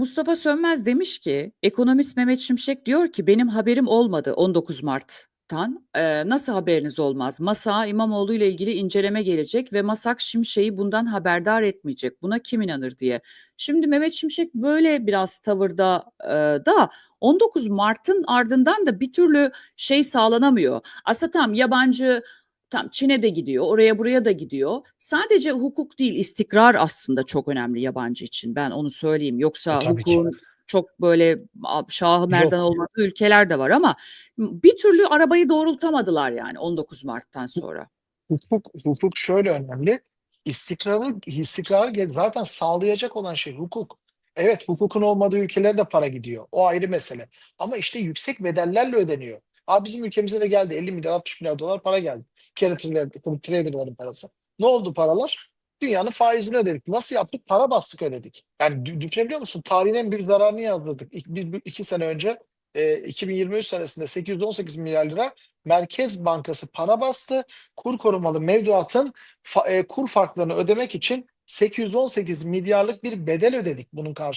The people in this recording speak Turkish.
Mustafa Sönmez demiş ki, ekonomist Mehmet Şimşek diyor ki benim haberim olmadı 19 Mart'tan. Ee, nasıl haberiniz olmaz? Masa İmamoğlu ile ilgili inceleme gelecek ve Masak Şimşek'i bundan haberdar etmeyecek. Buna kim inanır diye. Şimdi Mehmet Şimşek böyle biraz tavırda e, da 19 Mart'ın ardından da bir türlü şey sağlanamıyor. Aslında tam yabancı Tam Çin'e de gidiyor, oraya buraya da gidiyor. Sadece hukuk değil, istikrar aslında çok önemli yabancı için. Ben onu söyleyeyim. Yoksa E, ki. hukukun çok böyle şahı merdan olmadığı ülkeler de var ama bir türlü arabayı doğrultamadılar yani 19 Mart'tan sonra. Hukuk, hukuk şöyle önemli. İstikrarı, istikrarı zaten sağlayacak olan şey hukuk. Evet hukukun olmadığı ülkelere de para gidiyor. O ayrı mesele. Ama işte yüksek bedellerle ödeniyor. Abi bizim ülkemize de geldi 50 milyar 60 milyar dolar para geldi. Trader- traderların parası. Ne oldu paralar? Dünyanın faizini ödedik. Nasıl yaptık? Para bastık ödedik. Yani dü- düşünebiliyor musun? Tarihin en büyük zararını yazdırdık. İki, bir, sene önce e, 2023 senesinde 818 milyar lira Merkez Bankası para bastı. Kur korumalı mevduatın fa- e, kur farklarını ödemek için 818 milyarlık bir bedel ödedik bunun karşılığında.